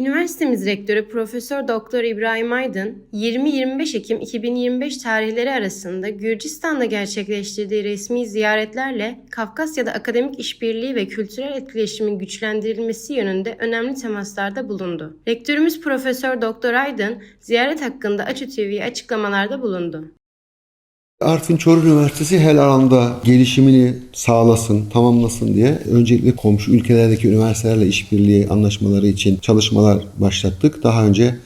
Üniversitemiz rektörü Profesör Doktor İbrahim Aydın, 20-25 Ekim 2025 tarihleri arasında Gürcistan'da gerçekleştirdiği resmi ziyaretlerle Kafkasya'da akademik işbirliği ve kültürel etkileşimin güçlendirilmesi yönünde önemli temaslarda bulundu. Rektörümüz Profesör Doktor Aydın, ziyaret hakkında Açı TV'ye açıklamalarda bulundu. Artvin Çoruh Üniversitesi her alanda gelişimini sağlasın, tamamlasın diye öncelikle komşu ülkelerdeki üniversitelerle işbirliği anlaşmaları için çalışmalar başlattık. Daha önce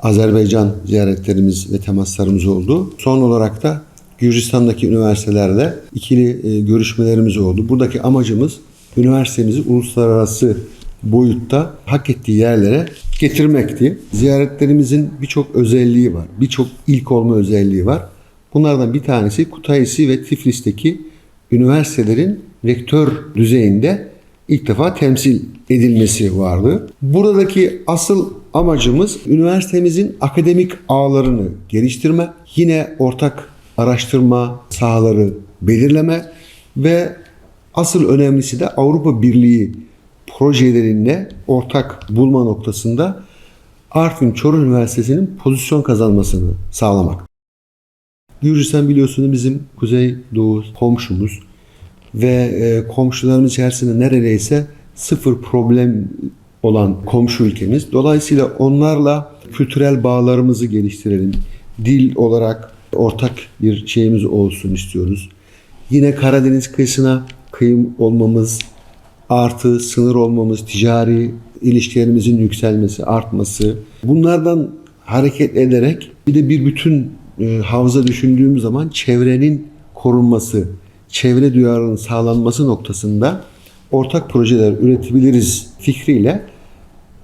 Azerbaycan ziyaretlerimiz ve temaslarımız oldu. Son olarak da Gürcistan'daki üniversitelerle ikili e, görüşmelerimiz oldu. Buradaki amacımız üniversitemizi uluslararası boyutta hak ettiği yerlere getirmekti. Ziyaretlerimizin birçok özelliği var. Birçok ilk olma özelliği var. Bunlardan bir tanesi Kutaisi ve Tiflis'teki üniversitelerin rektör düzeyinde ilk defa temsil edilmesi vardı. Buradaki asıl amacımız üniversitemizin akademik ağlarını geliştirme, yine ortak araştırma sahaları belirleme ve asıl önemlisi de Avrupa Birliği projelerinde ortak bulma noktasında Artvin Çoruh Üniversitesi'nin pozisyon kazanmasını sağlamak. Gürcistan biliyorsunuz bizim kuzey doğu komşumuz ve e, komşularımız içerisinde neredeyse sıfır problem olan komşu ülkemiz. Dolayısıyla onlarla kültürel bağlarımızı geliştirelim. Dil olarak ortak bir şeyimiz olsun istiyoruz. Yine Karadeniz kıyısına kıyım olmamız, artı sınır olmamız, ticari ilişkilerimizin yükselmesi, artması. Bunlardan hareket ederek bir de bir bütün e, havza düşündüğüm zaman çevrenin korunması, çevre duyarlılığının sağlanması noktasında ortak projeler üretebiliriz fikriyle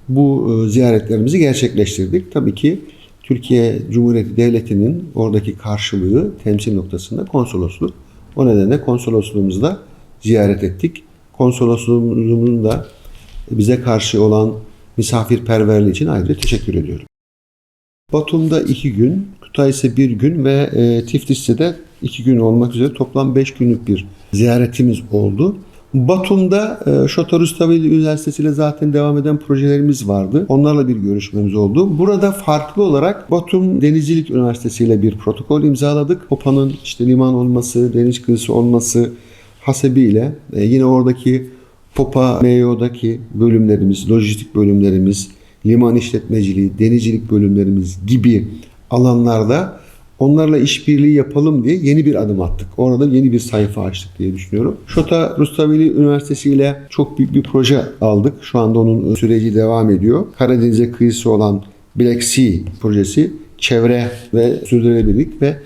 bu e, ziyaretlerimizi gerçekleştirdik. Tabii ki Türkiye Cumhuriyeti Devleti'nin oradaki karşılığı temsil noktasında konsolosluk. O nedenle konsolosluğumuzda ziyaret ettik. Konsolosluğumuzun da bize karşı olan misafirperverliği için ayrıca teşekkür ediyorum. Batum'da iki gün, Kutais'e bir gün ve e, Tiflis'te de iki gün olmak üzere toplam beş günlük bir ziyaretimiz oldu. Batum'da e, Şota Rustaveli Üniversitesi ile zaten devam eden projelerimiz vardı. Onlarla bir görüşmemiz oldu. Burada farklı olarak Batum Denizcilik Üniversitesi ile bir protokol imzaladık. Popa'nın işte liman olması, deniz kıyısı olması hasebiyle e, yine oradaki Popa MEO'daki bölümlerimiz, lojistik bölümlerimiz, liman işletmeciliği, denizcilik bölümlerimiz gibi alanlarda onlarla işbirliği yapalım diye yeni bir adım attık. Orada yeni bir sayfa açtık diye düşünüyorum. Şota Rustaveli Üniversitesi ile çok büyük bir proje aldık. Şu anda onun süreci devam ediyor. Karadeniz'e kıyısı olan Black Sea projesi çevre ve sürdürülebilirlik ve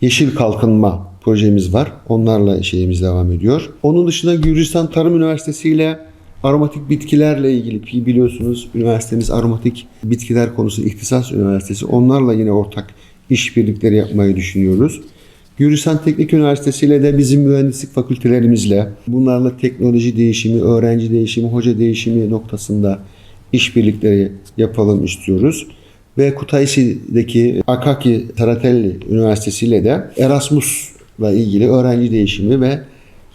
yeşil kalkınma projemiz var. Onlarla şeyimiz devam ediyor. Onun dışında Gürcistan Tarım Üniversitesi ile aromatik bitkilerle ilgili biliyorsunuz üniversitemiz aromatik bitkiler konusu ihtisas üniversitesi. Onlarla yine ortak işbirlikleri yapmayı düşünüyoruz. Gürcistan Teknik Üniversitesi ile de bizim mühendislik fakültelerimizle bunlarla teknoloji değişimi, öğrenci değişimi, hoca değişimi noktasında işbirlikleri yapalım istiyoruz. Ve Kutaisi'deki Akaki Taratelli Üniversitesi ile de Erasmus'la ilgili öğrenci değişimi ve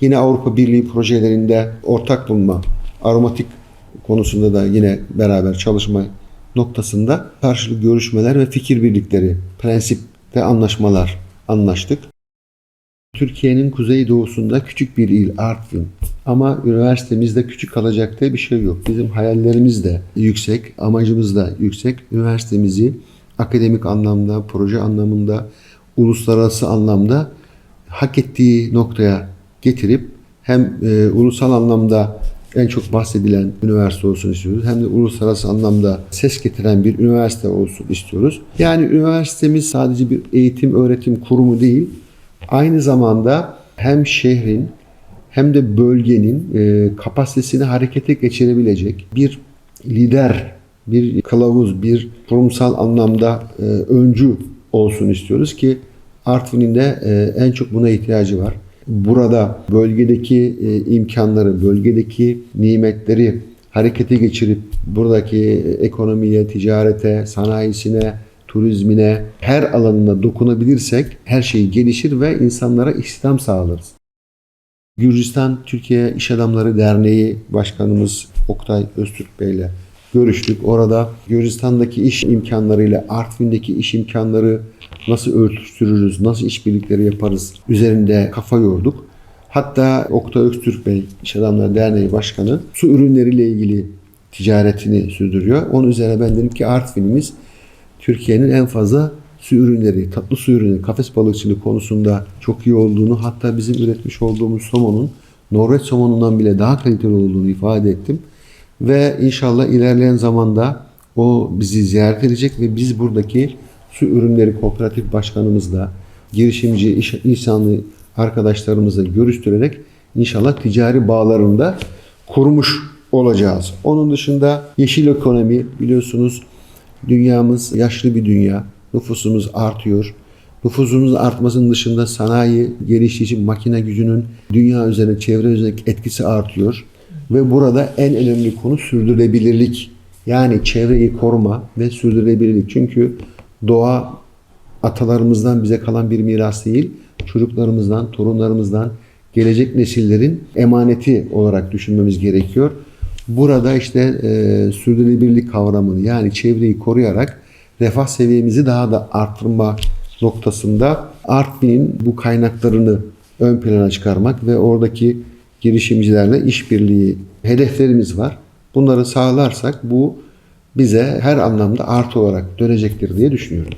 yine Avrupa Birliği projelerinde ortak bulma, aromatik konusunda da yine beraber çalışma noktasında karşılıklı görüşmeler ve fikir birlikleri, prensipte anlaşmalar anlaştık. Türkiye'nin kuzeydoğusunda küçük bir il Artvin. Ama üniversitemizde küçük kalacak diye bir şey yok. Bizim hayallerimiz de yüksek, amacımız da yüksek. Üniversitemizi akademik anlamda, proje anlamında, uluslararası anlamda hak ettiği noktaya getirip hem e, ulusal anlamda en çok bahsedilen üniversite olsun istiyoruz. Hem de uluslararası anlamda ses getiren bir üniversite olsun istiyoruz. Yani üniversitemiz sadece bir eğitim öğretim kurumu değil, aynı zamanda hem şehrin hem de bölgenin e, kapasitesini harekete geçirebilecek bir lider, bir kılavuz, bir kurumsal anlamda e, öncü olsun istiyoruz ki Artvin'in de e, en çok buna ihtiyacı var burada bölgedeki e, imkanları, bölgedeki nimetleri harekete geçirip buradaki ekonomiye, ticarete, sanayisine, turizmine, her alanına dokunabilirsek her şey gelişir ve insanlara istihdam sağlarız. Gürcistan Türkiye İş Adamları Derneği Başkanımız Oktay Öztürk Bey ile görüştük. Orada Gürcistan'daki iş imkanlarıyla Artvin'deki iş imkanları nasıl örtüştürürüz, nasıl işbirlikleri yaparız üzerinde kafa yorduk. Hatta Oktay Öztürk Bey, İş Adamları Derneği Başkanı su ürünleriyle ilgili ticaretini sürdürüyor. Onun üzerine ben dedim ki Artvin'imiz Türkiye'nin en fazla su ürünleri, tatlı su ürünleri, kafes balıkçılığı konusunda çok iyi olduğunu hatta bizim üretmiş olduğumuz somonun Norveç somonundan bile daha kaliteli olduğunu ifade ettim. Ve inşallah ilerleyen zamanda o bizi ziyaret edecek ve biz buradaki su ürünleri kooperatif başkanımızla, girişimci, iş insanı arkadaşlarımızla görüştürerek inşallah ticari bağlarında kurmuş olacağız. Onun dışında yeşil ekonomi biliyorsunuz dünyamız yaşlı bir dünya. Nüfusumuz artıyor. Nüfusumuz artmasının dışında sanayi geliştirici makine gücünün dünya üzerine, çevre üzerindeki etkisi artıyor. Ve burada en önemli konu sürdürülebilirlik. Yani çevreyi koruma ve sürdürülebilirlik. Çünkü doğa atalarımızdan bize kalan bir miras değil, çocuklarımızdan, torunlarımızdan, gelecek nesillerin emaneti olarak düşünmemiz gerekiyor. Burada işte e, sürdürülebilirlik kavramını yani çevreyi koruyarak refah seviyemizi daha da arttırma noktasında Artvin'in bu kaynaklarını ön plana çıkarmak ve oradaki girişimcilerle işbirliği hedeflerimiz var. Bunları sağlarsak bu bize her anlamda artı olarak dönecektir diye düşünüyorum.